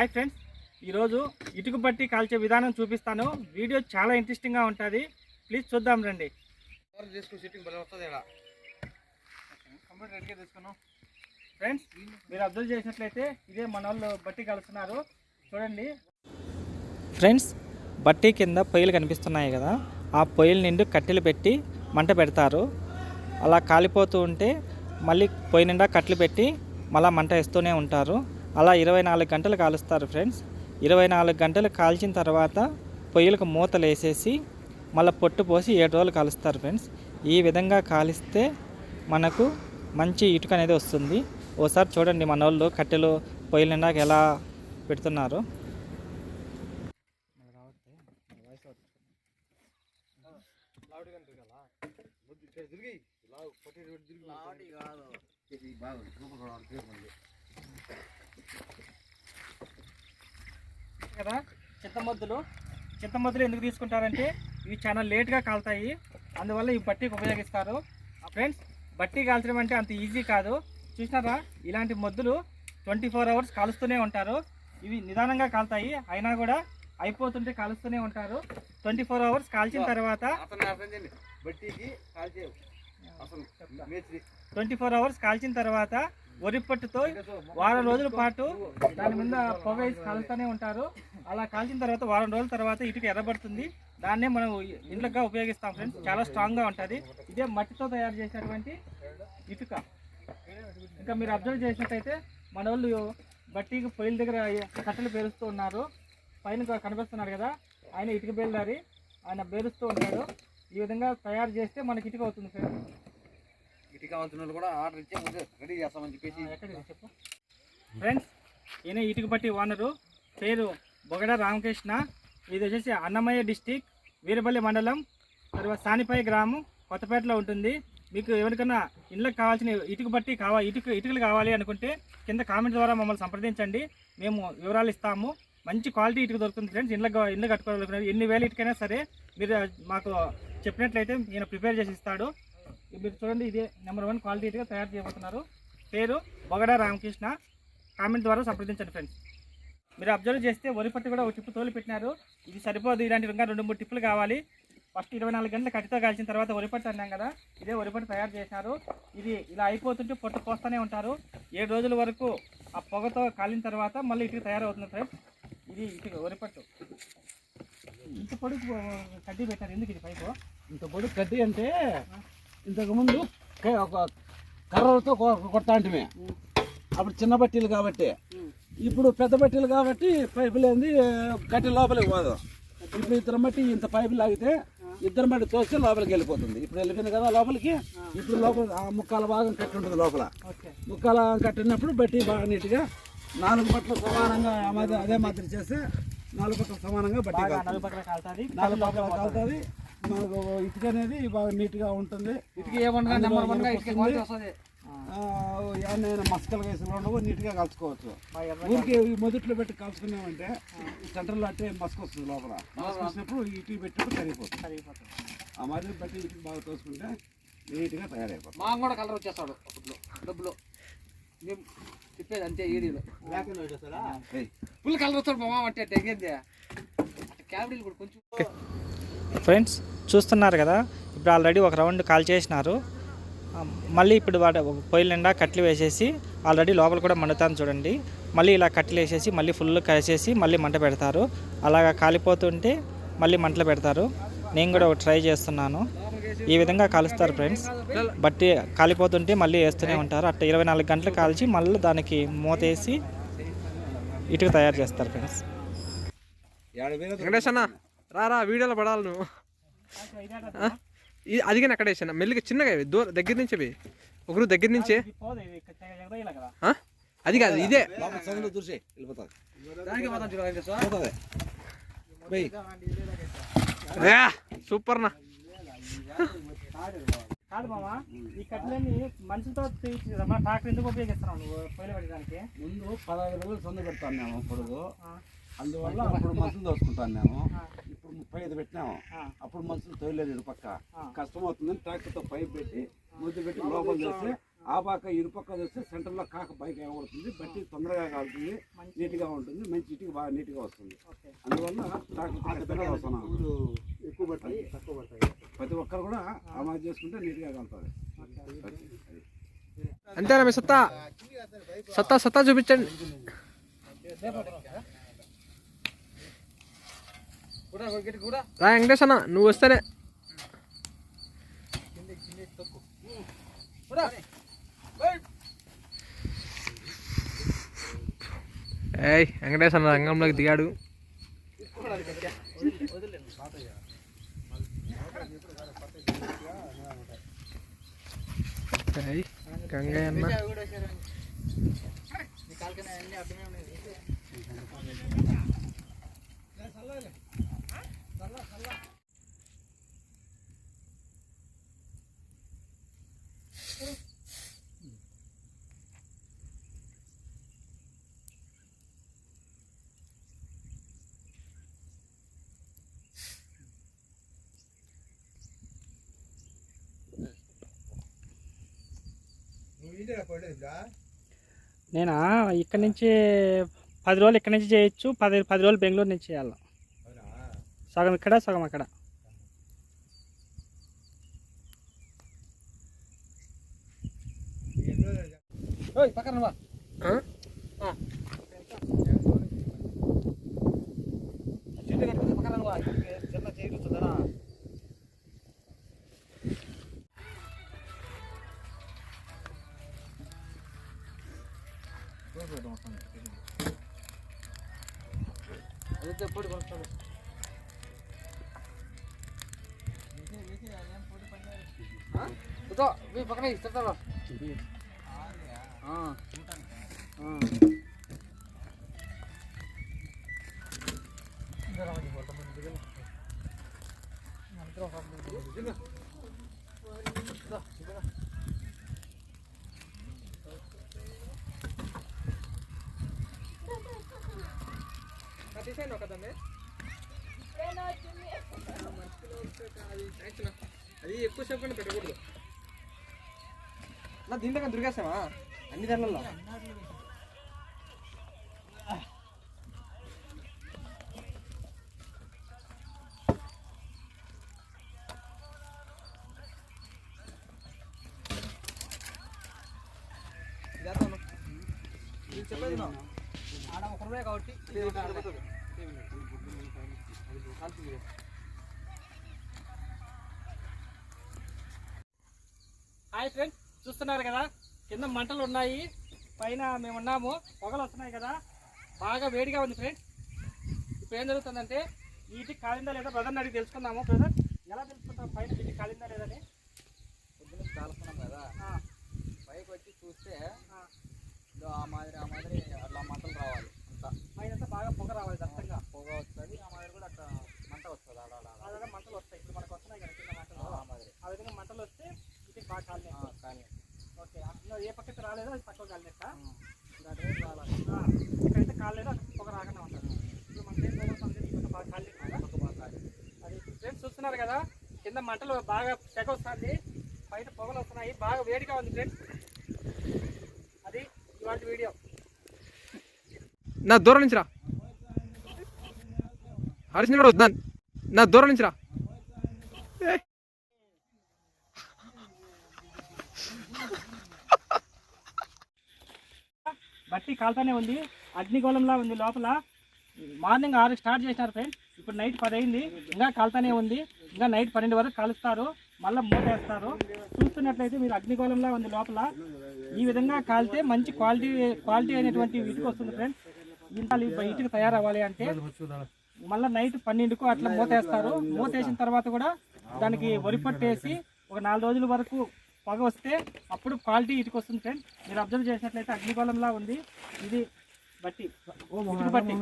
Hi friends. ఈరోజు ఇటుక బట్టి కాల్చే విధానం చూపిస్తాను. వీడియో చాలా ఇంట్రెస్టింగ్గా ఉంటుంది. ప్లీజ్ చూద్దాం రండి. ఫ్రెండ్స్ మీరు అబ్జర్వ్ చేసినట్లయితే ఇదే మన వాళ్ళు బట్టి కలుస్తున్నారు. చూడండి. ఫ్రెండ్స్ బట్టి కింద పొయ్యిలు కనిపిస్తున్నాయి కదా. ఆ పొయ్యిల నిండు కట్టెలు పెట్టి మంట పెడతారు. అలా కాలిపోతూ ఉంటే మళ్ళీ పొయ్యి నిండా కట్టెలు పెట్టి మళ్ళీ మంట వేస్తూనే ఉంటారు. అలా ఇరవై నాలుగు గంటలు కాలుస్తారు ఫ్రెండ్స్. ఇరవై నాలుగు గంటలు కాల్చిన తర్వాత పొయ్యిలకు మూతలు వేసేసి మళ్ళీ పొట్టు పోసి ఏడు రోజులు కాలుస్తారు ఫ్రెండ్స్. ఈ విధంగా కాలిస్తే మనకు మంచి ఇటుక అనేది వస్తుంది. ఓసారి చూడండి మన వాళ్ళు కట్టెలు పొయ్యిల నిండా ఎలా పెడుతున్నారు. కాదు. కదా? చింతమద్దులు. చింతమద్దులు ఎందుకు తీసుకుంటారంటే ఇవి చాలా లేట్గా కాలుతాయి. అందువల్ల ఈ బట్టీకి ఉపయోగిస్తారు. ఫ్రెండ్స్ బట్టి కాల్చడం అంటే అంత ఈజీ కాదు. చూసినారా? ఇలాంటి మొద్దులు ట్వంటీ ఫోర్ అవర్స్ కాలుస్తూనే ఉంటారు. ఇవి నిదానంగా కాలుతాయి. అయినా కూడా అయిపోతుంటే కాలుస్తూనే ఉంటారు. ట్వంటీ ఫోర్ అవర్స్ కాల్చిన తర్వాత ట్వంటీ ఫోర్ అవర్స్ కాల్చిన తర్వాత వరి పట్టుతో వారం రోజుల పాటు దాని మీద పొగ వేసి కలుస్తూనే ఉంటారు. అలా కాల్చిన తర్వాత వారం రోజుల తర్వాత ఇటుక ఎర్రబడుతుంది. దాన్నే మనం ఇంట్లోగా ఉపయోగిస్తాం ఫ్రెండ్స్. చాలా స్ట్రాంగ్గా ఉంటుంది. ఇదే మట్టితో తయారు చేసినటువంటి ఇటుక. ఇంకా మీరు అబ్జర్వ్ చేసినట్టయితే మన వాళ్ళు బట్టికి పొయ్యిల దగ్గర కట్టెలు పేరుస్తూ ఉన్నారు. పైన కనిపిస్తున్నాడు కదా ఆయన ఇటుక బేల్దారి. ఆయన బేరుస్తూ ఉంటాడు ఈ విధంగా తయారు చేస్తే మనకి ఇటుక అవుతుంది ఫ్రెండ్స్. ఇటుక కావాల్సిన వాళ్ళు కూడా ఆర్డర్ ఇచ్చే ముందు రెడీ చేస్తామని చెప్పేసి. ఫ్రెండ్స్ ఈయన ఇటుక పట్టి ఓనరు. పేరు బొగడ రామకృష్ణ. ఇది వచ్చేసి అన్నమయ్య డిస్టిక్ వీరపల్లి మండలం తర్వాత సానిపై గ్రామం కొత్తపేటలో ఉంటుంది. మీకు ఎవరికైనా ఇళ్ళకి కావాల్సిన ఇటుక బట్టి కావాలి ఇటుక ఇటుకలు కావాలి అనుకుంటే కింద కామెంట్ ద్వారా మమ్మల్ని సంప్రదించండి. మేము వివరాలు ఇస్తాము. మంచి క్వాలిటీ ఇటుక దొరుకుతుంది ఫ్రెండ్స్. ఇళ్ళకి ఇళ్ళు కట్టుకోవాలనుకున్నారు ఎన్ని వేలు ఇటుకైనా సరే మీరు మాకు చెప్పినట్లయితే ఈయన ప్రిపేర్ చేసి ఇస్తాడు. మీరు చూడండి ఇదే నెంబర్ వన్ క్వాలిటీ ఇటుక తయారు చేయబోతున్నారు. పేరు బొగడ రామకృష్ణ. కామెంట్ ద్వారా సంప్రదించండి ఫ్రెండ్స్. మీరు అబ్జర్వ్ చేస్తే వరి పట్టు కూడా ఒక టిప్పు తోలి పెట్టినారు. ఇది సరిపోదు ఇలాంటి ఇంకా రెండు మూడు టిప్పులు కావాలి. ఫస్ట్ ఇరవై నాలుగు గంటలు కట్టితో కాల్చిన తర్వాత వరి పట్టు అన్నాం కదా ఇదే వరి పట్టు తయారు చేసినారు. ఇది ఇలా అయిపోతుంటే పొట్టు పోస్తూనే ఉంటారు. ఏడు రోజుల వరకు ఆ పొగతో కాలిన తర్వాత మళ్ళీ ఇటుక తయారవుతుంది ఫ్రెండ్స్. ఇది ఇటుక వరి పట్టు. ఇంత పొడుగు కడ్డీ పెట్టారు ఎందుకు ఇది పైపు? ఇంత పొడుగు కడ్డీ అంటే ఇంతకుముందు ఒక కర్రలతో కొట్టాంటిమే అప్పుడు చిన్న బట్టీలు కాబట్టి. ఇప్పుడు పెద్ద బట్టీలు కాబట్టి పైపులు ఏంది కట్టి లోపలికి పోదు. ఇప్పుడు ఇద్దరు బట్టి ఇంత పైపు లాగితే ఇద్దరు బట్టి తోస్తే లోపలికి వెళ్ళిపోతుంది. ఇప్పుడు వెళ్ళిపోయింది కదా లోపలికి ఇప్పుడు లోపల ముక్కాల భాగం కట్టి ఉంటుంది లోపల. ముక్కాల కట్టినప్పుడు బట్టి బాగా నీట్గా నాలుగు బట్టలు సమానంగా అదే మాదిరి చేస్తే నాలుగు బట్టలు సమానంగా బట్టి. నలుగు పక్కన కాలుతుంది నాలుగు పక్కల కలుతుంది మనకు ఇటుక అనేది బాగా నీట్గా ఉంటుంది. ఇటుక ఏమన్నా నెంబర్ వన్గా ఇటుక క్వాలిటీ వస్తుంది. ఏమైనా మస్కలు వేసిన ఉండవు నీట్గా కలుసుకోవచ్చు ఊరికి మొదట్లో పెట్టి కలుసుకున్నామంటే సెంటర్లో అంటే మస్క్ వస్తుంది లోపల. మస్క్ వచ్చినప్పుడు ఇటుక పెట్టినప్పుడు కరిగిపోతుంది. సరిపోతుంది ఆ మాదిరి బట్టి ఇటుక బాగా తోసుకుంటే నీట్గా తయారైపోతుంది. మా కూడా కలర్ వచ్చేస్తాడు. అప్పట్లో డబ్బులు మేము చెప్పేది అంతే ఏడీలో ఏయ్, ఫుల్ కలర్ వస్తాడు మా అంటే తెగేంది క్యాబినీలు కూడా కొంచెం ఫ్రెండ్స్ చూస్తున్నారు కదా ఇప్పుడు ఆల్రెడీ ఒక రౌండ్ కాల్ చేసినారు. మళ్ళీ ఇప్పుడు వాడు పొయ్యి పొయ్యిల నిండా కట్లు వేసేసి ఆల్రెడీ లోపల కూడా మండుతాను చూడండి. మళ్ళీ ఇలా కట్లు వేసేసి మళ్ళీ ఫుల్ కలిసేసి మళ్ళీ మంట పెడతారు. అలాగా కాలిపోతుంటే మళ్ళీ మంటలు పెడతారు. నేను కూడా ట్రై చేస్తున్నాను. ఈ విధంగా కాలుస్తారు ఫ్రెండ్స్ బట్టి కాలిపోతుంటే మళ్ళీ వేస్తూనే ఉంటారు. అట్లా ఇరవై నాలుగు గంటలు కాల్చి మళ్ళీ దానికి మూతేసి ఇటుక తయారు చేస్తారు ఫ్రెండ్స్ రా రా వీడియోలో పడాలి నువ్వు. ఇది అదిగా అక్కడ వేసాను? మెల్లిగా చిన్నగా ఇవి, దూర దగ్గర నుంచి ఇవి. ఒకరు దగ్గర నుంచే? అది కాదు. ఇదే. లోపల కాదు మామా ఈ కట్లన్నీ మనుషులతో మన ట్రాక్టర్ ఎందుకు ఉపయోగిస్తున్నావు నువ్వు పొయ్యిలు పెట్టడానికి ముందు పదహైదు రోజులు సొంత పెడతాను మేము పొడుగు. అందువల్ల అప్పుడు మనుషులు దోసుకుంటాను మేము. ఇప్పుడు ముప్పై ఐదు పెట్టినాము. అప్పుడు మనుషులు తోయలేదు ఇటు పక్క. కష్టం అవుతుందని ట్రాక్టర్తో పైప్ పెట్టి ముద్దు పెట్టి లోపల చేస్తే ఆ పక్క ఇరుపక్క వస్తే సెంటర్లో కాక బయట ఏమవుతుంది బట్టి తొందరగా కాలుతుంది. నీట్గా ఉంటుంది. మంచి ఇటుక బాగా నీట్గా వస్తుంది. అందువల్ల ట్రాక్టర్ ఖచ్చితంగా పడతాయి తక్కువ పడతాయి. ప్రతి ఒక్కరు కూడా అమలు చేసుకుంటే నీట్గా అంతేనా మీ సత్తా. సత్తా సత్తా చూపించండి. రా వెంకటేష్ అన్న నువ్వు వస్తేనే. ఏయ్ వెంకటేష్ అన్న రంగంలోకి దిగాడు. హాయ్. గంగయ్య అన్న చల్లా చల్లా నేను? ఇక్కడ నుంచి పది రోజులు ఇక్కడ నుంచి చేయొచ్చు. పది పది రోజులు బెంగళూరు నుంచి చేయాలి. సగం ఇక్కడ సగం అక్కడ. రోజులు పక్కన ఆ? చిన్న చేరుతుందా అదే పొడి పక్కన ఇస్తారా అది ఎక్కువ సేపు పెట్టకూడదు. నా దీంట్లో కానీ దొరికేస్తావా అన్ని ధరలలో. చెప్పేది. ఆడ ఒక రూపాయి కాబట్టి. హాయ్ ఫ్రెండ్స్ చూస్తున్నారు కదా? కింద మంటలు ఉన్నాయి పైన మేము ఉన్నాము పొగలు వస్తున్నాయి కదా? బాగా వేడిగా ఉంది ఫ్రెండ్స్. ఇప్పుడు ఏం జరుగుతుందంటే వీటి కాలిందా లేదా బ్రదర్ని అడిగి తెలుసుకుందాము బ్రదర్ ఎలా తెలుసుకుంటాం? పైన వీటి కాలిందా లేదని పొద్దున్న కాలుస్తున్నాం కదా ఆ, పైకి వచ్చి చూస్తే ఆ, ఇదో ఆ మాదిరి ఆ మాదిరి అట్లా మంటలు రావాలి అంతా పైన అంతా బాగా పొగ రావాలి దట్టంగా పొగ వస్తుంది ఆ మాదిరి కూడా అట్లా మంట వస్తుంది ఆడ ఆడ ఆడ. ఆ విధంగా మంటలు వస్తాయి ఇప్పుడు మనకు వస్తున్నాయి కదా కింద మంటలు ఆ మాదిరి ఆ విధంగా మంటలు వస్తే ఇది బాగా కాలినాయి ఆ, కానీ ఓకే ఇంకా ఏ పక్కకి రాలేదో అది పక్కకు ఆ, ఎక్కడైతే కాలేదో అక్కడ పొగ రాకుండా ఉంటుంది ఇప్పుడు కాలి. అది ఫ్రెండ్స్ చూస్తున్నారు కదా కింద మంటలు బాగా తెగ వస్తుంది బయట పొగలు వస్తున్నాయి బాగా వేడిగా ఉంది ఫ్రెండ్స్. అది ఇవాళ వీడియో. నా దూరం నుంచి రా. హరిసిన కూడా వద్దాను నా దూరం నుంచి రా. బట్టి కాలుతానే ఉంది. అగ్నిగోళంలా ఉంది లోపల. మార్నింగ్ ఆరు స్టార్ట్ చేసినారు ఫ్రెండ్స్ ఇప్పుడు నైట్ పది అయింది. ఇంకా కాలుతానే ఉంది. ఇంకా నైట్ పన్నెండు వరకు కాలుస్తారు. మళ్ళీ మూత వేస్తారు. చూస్తున్నట్లయితే మీరు అగ్నిగోళంలా ఉంది లోపల. ఈ విధంగా కాలితే మంచి క్వాలిటీ క్వాలిటీ అయినటువంటి ఇటుక వస్తుంది ఫ్రెండ్స్ ఇంత ఇటుక తయారవ్వాలి అంటే మళ్ళీ నైట్ పన్నెండుకు అట్లా మూతేస్తారు మూతేసిన తర్వాత కూడా దానికి వరి పట్టేసి ఒక నాలుగు రోజుల వరకు పొగ వస్తే అప్పుడు క్వాలిటీ ఇటుకు వస్తుంది ఫ్రెండ్ మీరు అబ్జర్వ్ చేసినట్లయితే అగ్నిగోళంలా ఉంది. ఇది బట్టి బట్టి.